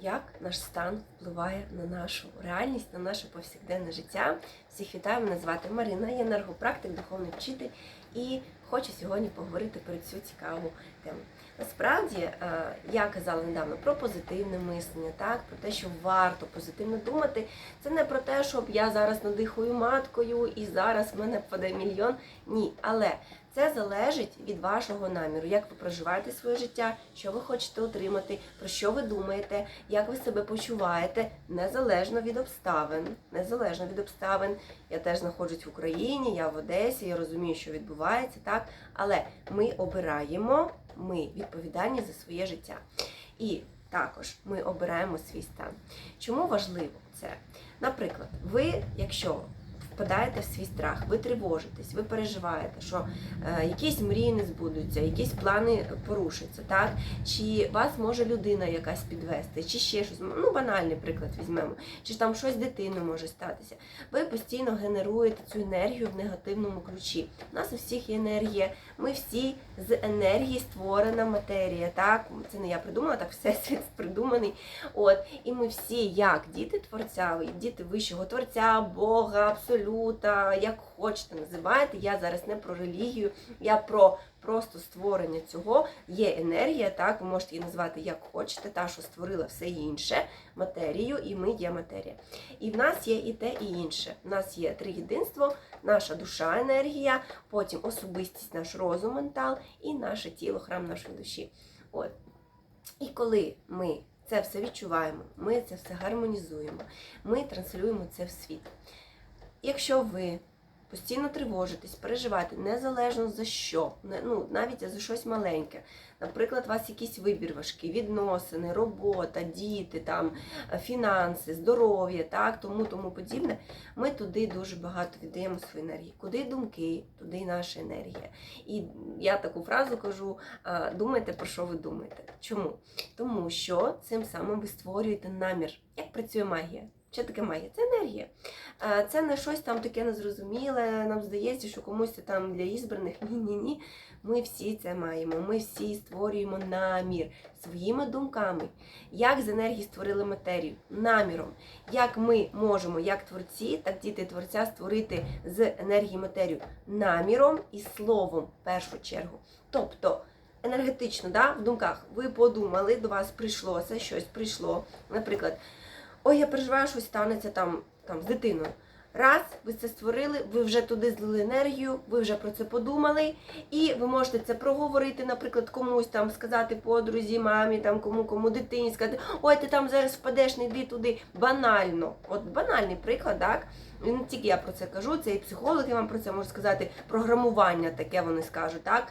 як наш стан впливає на нашу реальність, на наше повсякденне життя. Всіх вітаю, мене звати Марина, я енергопрактик, духовний вчитель і хочу сьогодні поговорити про цю цікаву тему. Насправді, е, я казала недавно про позитивне мислення, так про те, що варто позитивно думати. Це не про те, щоб я зараз надихаю маткою і зараз в мене впаде мільйон. Ні, але це залежить від вашого наміру, як ви проживаєте своє життя, що ви хочете отримати, про що ви думаєте, як ви себе почуваєте, незалежно від обставин. Незалежно від обставин. Я теж знаходжусь в Україні, я в Одесі, я розумію, що відбувається, так. Але ми обираємо, ми відповідальні за своє життя. І також ми обираємо свій стан. Чому важливо це? Наприклад, ви, якщо впадаєте в свій страх, ви тривожитесь, ви переживаєте, що е, якісь мрії не збудуться, якісь плани порушаться, так? Чи вас може людина якась підвести, чи ще щось. Ну, банальний приклад візьмемо, чи там щось з дитиною може статися. Ви постійно генеруєте цю енергію в негативному ключі. У нас у всіх є енергія, ми всі з енергії створена матерія. Так, це не я придумала, так всесвіт придуманий. От, і ми всі, як діти творця, діти вищого творця, Бога, абсолюта, як хочете називаєте. Я зараз не про релігію, я про просто створення цього. Є енергія, так, ви можете її назвати як хочете, та, що створила все інше, матерію, і ми є матерія. І в нас є і те, і інше. У нас є три єдинство, наша душа, енергія, потім особистість, наш розум, ментал і наше тіло, храм нашої душі. От. І коли ми це все відчуваємо, ми це все гармонізуємо, ми транслюємо це в світ. Якщо ви постійно тривожитесь, переживаєте, незалежно за що, ну, навіть за щось маленьке. Наприклад, у вас якийсь вибір важкий, відносини, робота, діти, там, е, фінанси, здоров'я, так, тому тому подібне. Ми туди дуже багато віддаємо своєї енергії. Куди думки, туди й наша енергія. І я таку фразу кажу: думайте про що ви думаєте. Чому? Тому що цим самим ви створюєте намір. Як працює магія? Що таке магія? Це енергія. Е, Це не щось там таке незрозуміле. Нам здається, що комусь це там для ізбраних. Ні, ні, ні. Ми всі це маємо. Ми всі створюємо намір своїми думками. Як з енергії створили матерію? Наміром. Як ми можемо, як творці, так діти творця створити з енергії матерію наміром і словом в першу чергу. Тобто. Енергетично, да, в думках ви подумали, до вас прийшло це, щось прийшло. Наприклад, ой, я переживаю, щось станеться там, там з дитиною. Раз, ви це створили, ви вже туди злили енергію, ви вже про це подумали, і ви можете це проговорити, наприклад, комусь там сказати подрузі, мамі, там кому кому дитині, сказати, ой, ти там зараз впадеш, не йди туди. Банально. От банальний приклад, так? І не тільки я про це кажу, це і психологи вам про це можуть сказати. Програмування таке вони скажуть, так?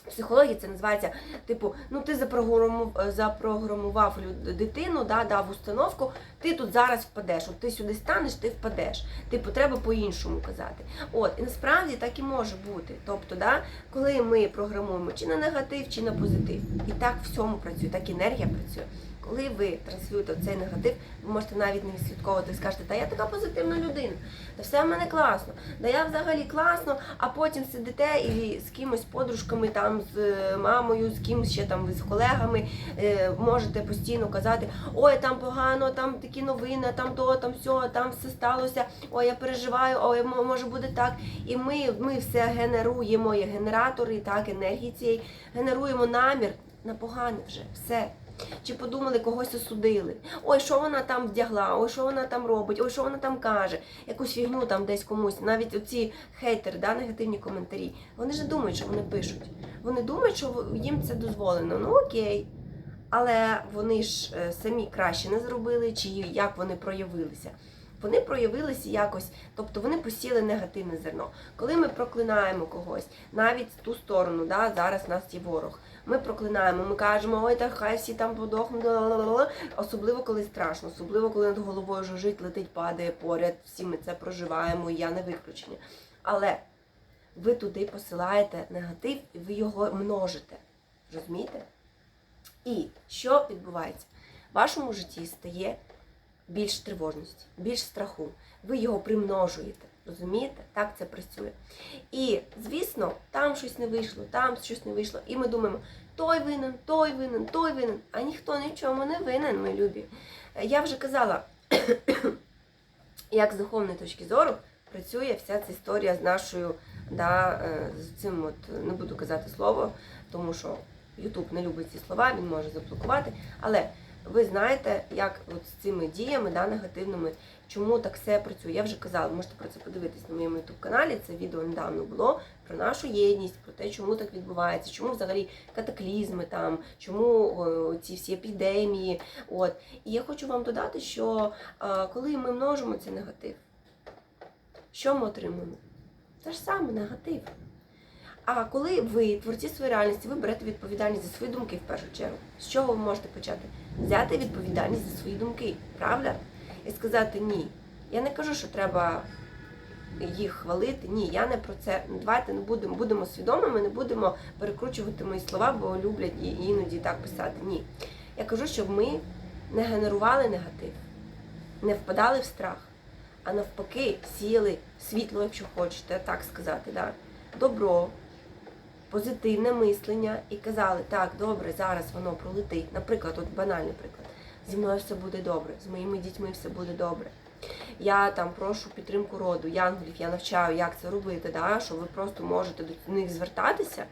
Психології це називається, типу, ну ти запрограмував, запрограмував дитину, да, дав установку, ти тут зараз впадеш. От ти сюди станеш, ти впадеш. Типу, треба по-іншому казати. От, і насправді так і може бути. Тобто, да, коли ми програмуємо чи на негатив, чи на позитив. І так всьому працює, так енергія працює. Коли ви транслюєте цей негатив, ви можете навіть не відслідковувати, скажете, та я така позитивна людина, та все в мене класно, да я взагалі класно, а потім сидите і з кимось подружками, там з е, мамою, з кимось ще там з колегами е, можете постійно казати, ой, там погано, там такі новини, там то, там все, там все сталося, ой, я переживаю, ой, може буде так. І ми, ми все генеруємо, є генератори, так, енергії цієї, генеруємо намір на погане вже, все. Чи подумали, когось осудили? Ой, що вона там вдягла, ой, що вона там робить, ой, що вона там каже, якусь фігню там десь комусь. Навіть оці хейтери, да, негативні коментарі. Вони ж не думають, що вони пишуть. Вони думають, що їм це дозволено. Ну окей. Але вони ж е, самі краще не зробили, чи як вони проявилися. Вони проявилися якось, тобто вони посіли негативне зерно. Коли ми проклинаємо когось, навіть ту сторону, да, зараз нас є ворог. Ми проклинаємо, ми кажемо, ой, та хай всі там подохнуть, ла-ла-ла-ла». особливо коли страшно, особливо коли над головою жужить, летить, падає поряд. Всі ми це проживаємо, і я не виключення. Але ви туди посилаєте негатив і ви його множите. Розумієте? І що відбувається? В вашому житті стає більш тривожності, більш страху. Ви його примножуєте. Розумієте? Так це працює. І, звісно, там щось не вийшло, там щось не вийшло. І ми думаємо, той винен, той винен, той винен, а ніхто ні в чому не винен, ми любі. Е, Я вже казала, як з духовної точки зору працює вся ця історія з нашою, да, е, з цим от не буду казати слово, тому що Ютуб не любить ці слова, він може заблокувати. Але ви знаєте, як от з цими діями да, негативними, чому так все працює. Я вже казала, можете про це подивитись на моєму ютуб каналі. Це відео недавно було про нашу єдність, про те, чому так відбувається, чому взагалі катаклізми там, чому о, ці всі епідемії. От. І я хочу вам додати, що а, коли ми множимо цей негатив, що ми отримуємо? Те ж саме негатив. А коли ви, творці своєї реальності, ви берете відповідальність за свої думки в першу чергу, з чого ви можете почати? Взяти відповідальність за свої думки, правда? І сказати ні. Я не кажу, що треба їх хвалити. Ні, я не про це. Ну, Давайте не будемо, будемо свідомими, не будемо перекручувати мої слова, бо люблять і іноді так писати. Ні. Я кажу, щоб ми не генерували негатив, не впадали в страх, а навпаки, сіяли світло, якщо хочете так сказати, да? добро, позитивне мислення і казали, так, добре, зараз воно пролетить. Наприклад, от банальний приклад. Зі мною все буде добре, з моїми дітьми все буде добре. Я там прошу підтримку роду, янголів, я навчаю, як це робити, да? що ви просто можете до них звертатися,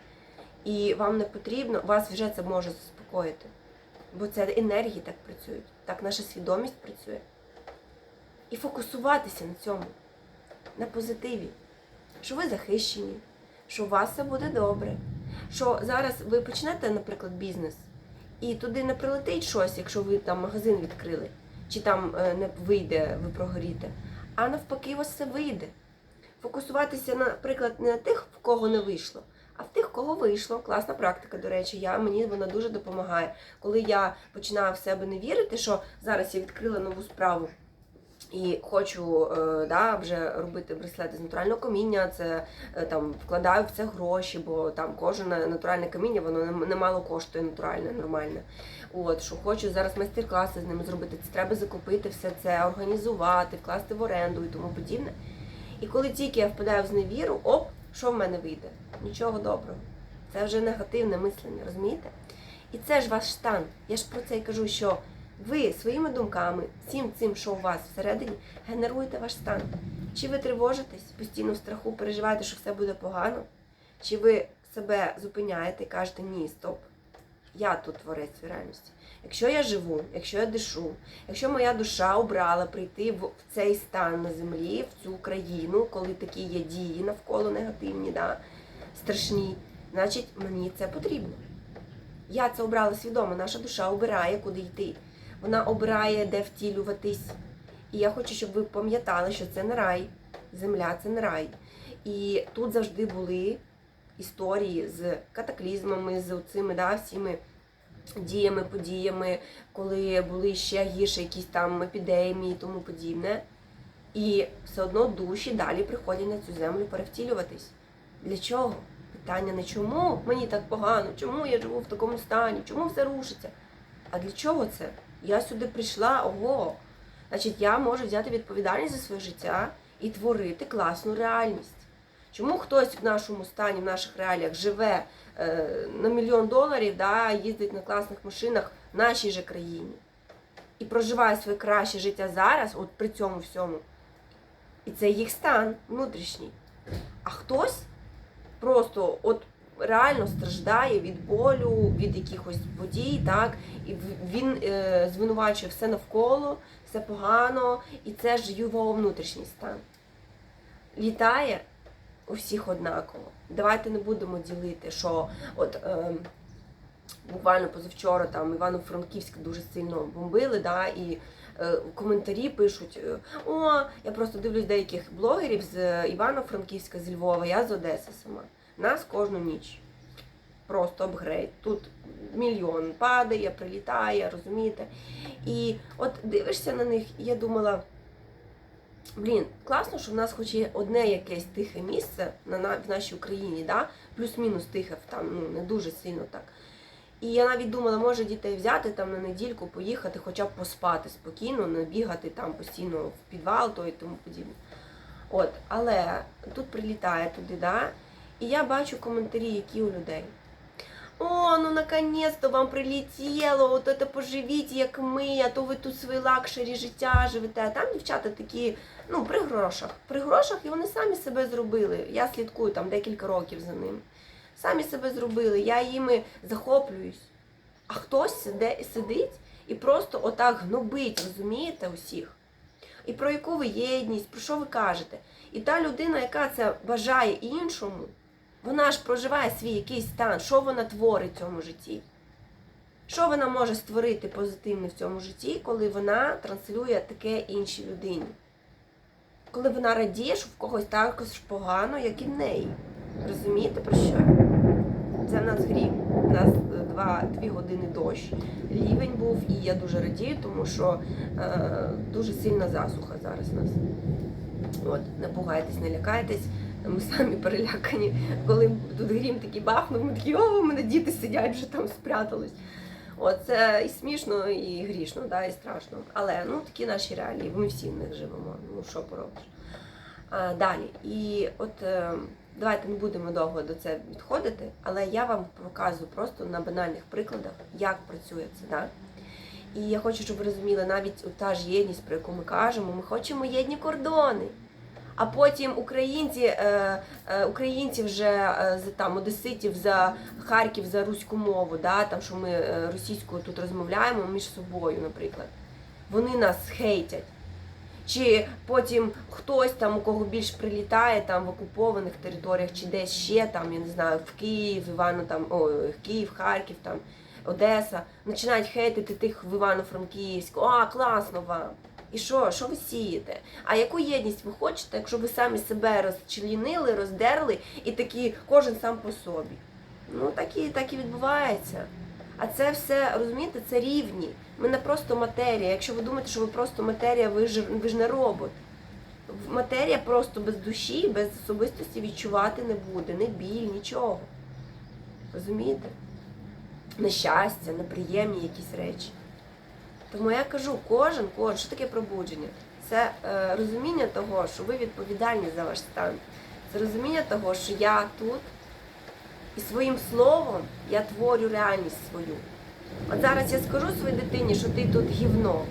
і вам не потрібно, вас вже це може заспокоїти. Бо це енергії так працюють, так наша свідомість працює. І фокусуватися на цьому, на позитиві, що ви захищені, що у вас все буде добре. Що зараз ви почнете, наприклад, бізнес, і туди не прилетить щось, якщо ви там магазин відкрили, чи там е, не вийде, ви прогоріте. А навпаки, у вас все вийде. Фокусуватися, наприклад, не на тих, в кого не вийшло, а в тих, в кого вийшло. Класна практика, до речі, я, мені вона дуже допомагає. Коли я починаю в себе не вірити, що зараз я відкрила нову справу. І хочу е, да, вже робити браслети з натурального каміння, це е, там вкладаю в це гроші, бо там кожне натуральне каміння, воно не- немало коштує натуральне, нормальне. От що хочу зараз майстер-класи з ними зробити. Це треба закупити все це, організувати, вкласти в оренду і тому подібне. І коли тільки я впадаю в зневіру, оп, що в мене вийде? Нічого доброго. Це вже негативне мислення, розумієте? І це ж ваш стан. Я ж про це і кажу, що ви своїми думками, всім цим, що у вас всередині, генеруєте ваш стан. Чи ви тривожитесь, постійно в страху, переживаєте, що все буде погано? Чи ви себе зупиняєте і кажете, ні, стоп, я тут творець в реальності. Якщо я живу, якщо я дишу, якщо моя душа обрала прийти в цей стан на землі, в цю країну, коли такі є дії навколо негативні, да, страшні, значить мені це потрібно. Я це обрала свідомо, наша душа обирає, куди йти. Вона обирає, де втілюватись. І я хочу, щоб ви пам'ятали, що це не рай, земля це не рай. І тут завжди були історії з катаклізмами, з цими да, всіми діями, подіями, коли були ще гірше якісь там епідемії і тому подібне. І все одно душі далі приходять на цю землю перевтілюватись. Для чого? Питання не чому мені так погано, чому я живу в такому стані, чому все рушиться. А для чого це? Я сюди прийшла, ого. Значить, я можу взяти відповідальність за своє життя і творити класну реальність. Чому хтось в нашому стані, в наших реаліях живе е, на мільйон доларів, да, їздить на класних машинах в нашій же країні і проживає своє краще життя зараз, от при цьому всьому. І це їх стан внутрішній. А хтось просто от реально страждає від болю, від якихось подій, так, і він е, звинувачує все навколо, все погано, і це ж його внутрішній стан. Літає у всіх однаково. Давайте не будемо ділити, що от е, буквально позавчора там Івано-Франківськ дуже сильно бомбили, да, і е, коментарі пишуть: е, О, я просто дивлюсь деяких блогерів з Івано-Франківська, з Львова, я з Одеси сама. Нас кожну ніч. Просто апгрейд. Тут мільйон падає, прилітає, розумієте? І от дивишся на них, і я думала. Блін, класно, що в нас хоч є одне якесь тихе місце в нашій Україні, да? плюс-мінус тихе, там ну, не дуже сильно так. І я навіть думала, може дітей взяти там на недільку, поїхати, хоча б поспати спокійно, не бігати там постійно в підвал то і тому подібне. От, але тут прилітає туди, да? І я бачу коментарі, які у людей. О, ну наконец-то вам прилетіло, от це поживіть, як ми, а то ви тут свої лакшері життя живете. А там дівчата такі, ну, при грошах. При грошах і вони самі себе зробили. Я слідкую там декілька років за ними. Самі себе зробили, я їми захоплююсь. А хтось сидить і просто отак гнобить, розумієте, усіх. І про яку ви єдність, про що ви кажете? І та людина, яка це бажає іншому, вона ж проживає свій якийсь стан, що вона творить в цьому житті. Що вона може створити позитивне в цьому житті, коли вона транслює таке іншій людині? Коли вона радіє, що в когось також погано, як і в неї. Розумієте про що? Це в нас грім. У нас е, два, дві години дощ. Лівень був, і я дуже радію, тому що е, дуже сильна засуха зараз у нас. От, не пугайтесь, не лякайтесь. Ми самі перелякані. Коли тут грім такий бахнув, ми такі, о, у мене діти сидять, вже там спрятались. От, це і смішно, і грішно, да, і страшно. Але ну такі наші реалії, ми всі в них живемо. Ну що поробиш. А, далі. І от е, давайте не будемо довго до це відходити, але я вам показую просто на банальних прикладах, як працює це. Да? І я хочу, щоб ви розуміли, навіть та ж єдність, про яку ми кажемо, ми хочемо єдні кордони. А потім українці, е, е, українці вже е, з там одеситів за Харків за руську мову, да, там що ми російською тут розмовляємо між собою, наприклад. Вони нас хейтять. Чи потім хтось там, у кого більш прилітає там в окупованих територіях, чи десь ще там, я не знаю, в Київ, Івано там, в Київ, Харків, там, Одеса, починають хейтити тих в Івано-Франківську. А, класно вам. І що? Що ви сієте? А яку єдність ви хочете, якщо ви самі себе розчленили, роздерли і такі кожен сам по собі? Ну так і, так і відбувається. А це все, розумієте, це рівні. Ми не просто матерія. Якщо ви думаєте, що ви просто матерія, ви ж ви ж не робот. Матерія просто без душі, без особистості відчувати не буде, не біль, нічого. Розумієте? Нещастя, неприємні якісь речі. Тому я кажу, кожен, кожен, що таке пробудження? Це е, розуміння того, що ви відповідальні за ваш стан. Це розуміння того, що я тут і своїм словом я творю реальність свою. От зараз я скажу своїй дитині, що ти тут гівно.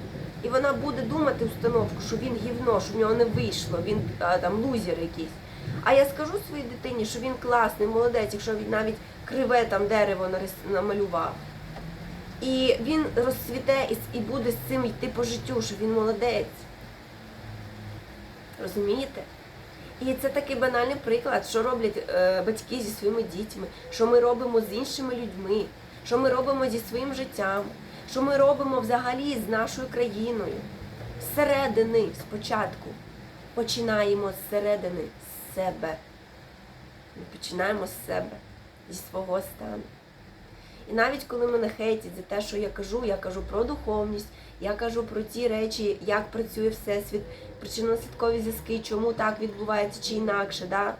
І вона буде думати установку, що він гівно, що в нього не вийшло, він а, там лузер якийсь. А я скажу своїй дитині, що він класний, молодець, якщо він навіть криве там дерево намалював. І він розцвіте і, буде з цим йти по життю, що він молодець. Розумієте? І це такий банальний приклад, що роблять е, батьки зі своїми дітьми, що ми робимо з іншими людьми, що ми робимо зі своїм життям, що ми робимо взагалі з нашою країною. Зсередини спочатку. Починаємо зсередини з себе. Ми починаємо з себе, зі свого стану. І навіть коли мене хейтять за те, що я кажу, я кажу про духовність, я кажу про ті речі, як працює всесвіт, причинно-наслідкові зв'язки, чому так відбувається чи інакше, да?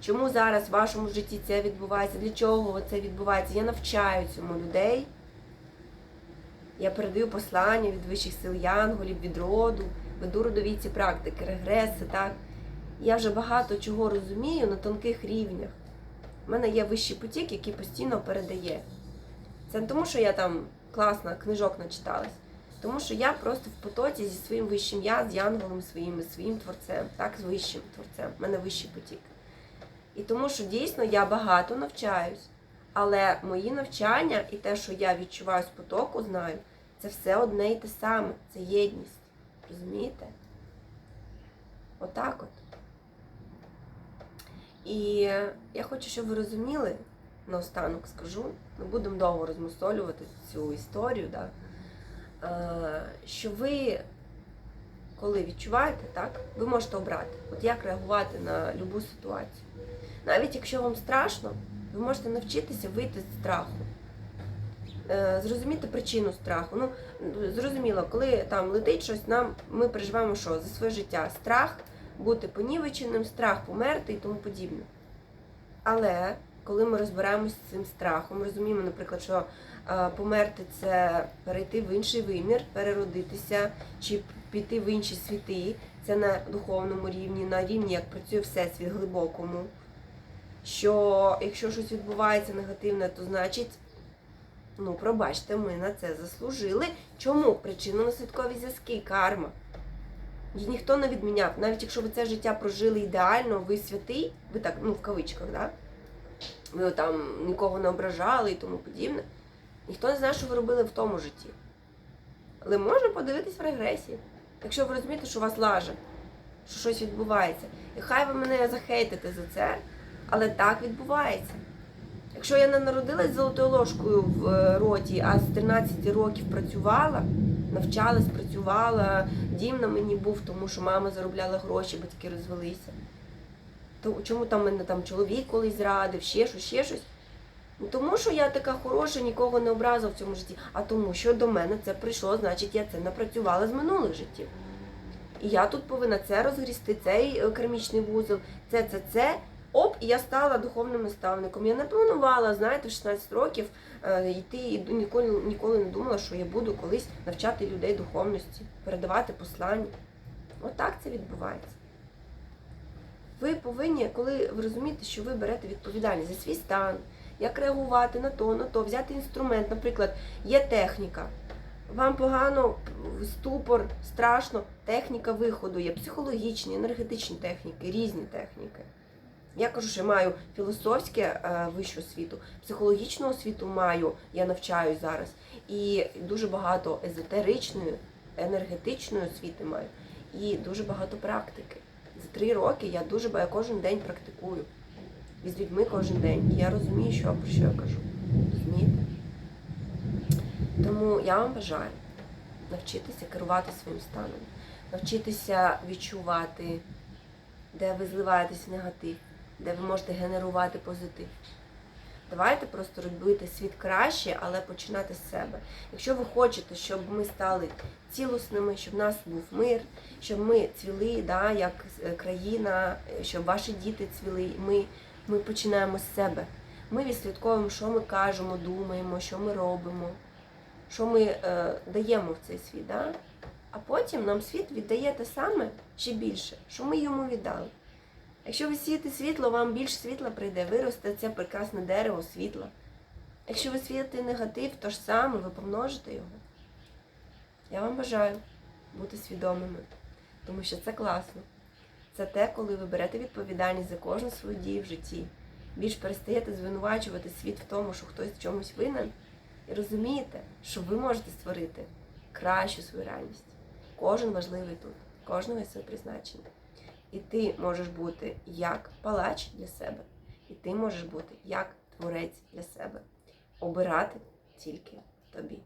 чому зараз в вашому житті це відбувається, для чого це відбувається. Я навчаю цьому людей. Я передаю послання від вищих сил янголів, від роду, веду родові ці практики, регреси, так. Я вже багато чого розумію на тонких рівнях. У мене є вищий потік, який постійно передає. Це не тому, що я там класно книжок начиталась, тому що я просто в потоці зі своїм вищим я, з янголом своїм, і своїм творцем, так, з вищим творцем. У мене вищий потік. І тому що дійсно я багато навчаюсь, але мої навчання і те, що я відчуваю з потоку, знаю, це все одне і те саме. Це єдність. Розумієте? Отак от. І я хочу, щоб ви розуміли, наостанок скажу, не будемо довго розмусолювати цю історію, да, е, що ви, коли відчуваєте, так, ви можете обрати, от як реагувати на будь-яку ситуацію. Навіть якщо вам страшно, ви можете навчитися вийти з страху. Е, Зрозуміти причину страху. Ну, зрозуміло, коли там летить щось, нам ми переживаємо що? За своє життя. Страх бути понівеченим, страх померти і тому подібне. Але коли ми розбираємося з цим страхом, розуміємо, наприклад, що е, померти це перейти в інший вимір, переродитися чи піти в інші світи, це на духовному рівні, на рівні, як працює всесвіт глибокому. Що якщо щось відбувається негативне, то значить Ну, пробачте, ми на це заслужили. Чому? Причинно-наслідкові зв'язки, карма. І ніхто не відміняв. Навіть якщо ви це життя прожили ідеально, ви святий, ви так, ну в кавичках, да? Ви там нікого не ображали і тому подібне. Ніхто не знає, що ви робили в тому житті. Але можна подивитись в регресії. Якщо ви розумієте, що у вас лаже, що щось відбувається. І хай ви мене захейтите за це, але так відбувається. Якщо я не народилась з золотою ложкою в е, роті, а з 13 років працювала, навчалась, працювала, дім на мені був, тому що мама заробляла гроші, батьки розвелися. То чому там мене там чоловік колись зрадив, ще щось, ще щось? Ну, Тому що я така хороша, нікого не образила в цьому житті, а тому, що до мене це прийшло, значить я це напрацювала з минулих життів. І я тут повинна це розгрісти, цей е, кармічний вузол, це, це, це. Оп, і я стала духовним наставником. Я не планувала, знаєте, в 16 років е, йти і ніколи, ніколи не думала, що я буду колись навчати людей духовності, передавати послання. Отак це відбувається. Ви повинні, коли ви розумієте, що ви берете відповідальність за свій стан, як реагувати на то, на то, взяти інструмент, наприклад, є техніка. Вам погано, ступор, страшно, техніка виходу, є психологічні, енергетичні техніки, різні техніки. Я кажу, що я маю філософське е, вищу освіту, психологічну освіту маю, я навчаюсь зараз, і дуже багато езотеричної, енергетичної освіти маю, і дуже багато практики. За три роки я дуже я кожен день практикую. І з людьми кожен день. І я розумію, що про що я кажу. Розумієте? Тому я вам бажаю навчитися керувати своїм станом, навчитися відчувати, де ви зливаєтесь негатив, де ви можете генерувати позитив. Давайте просто робити світ краще, але починати з себе. Якщо ви хочете, щоб ми стали цілісними, щоб в нас був мир, щоб ми цвіли, да, як е, країна, щоб ваші діти цвіли, ми, ми починаємо з себе. Ми відслідковуємо, що ми кажемо, думаємо, що ми робимо, що ми е, даємо в цей світ. Да? А потім нам світ віддає те саме ще більше, що ми йому віддали. Якщо ви сієте світло, вам більше світла прийде, виросте це прекрасне дерево світла. Якщо ви сієте негатив, то ж саме ви помножите його. Я вам бажаю бути свідомими, тому що це класно. Це те, коли ви берете відповідальність за кожну свою дію в житті. Більш перестаєте звинувачувати світ в тому, що хтось в чомусь винен, і розумієте, що ви можете створити кращу свою реальність. Кожен важливий тут, кожного своє призначення. І ти можеш бути як палач для себе, і ти можеш бути як творець для себе. Обирати тільки тобі.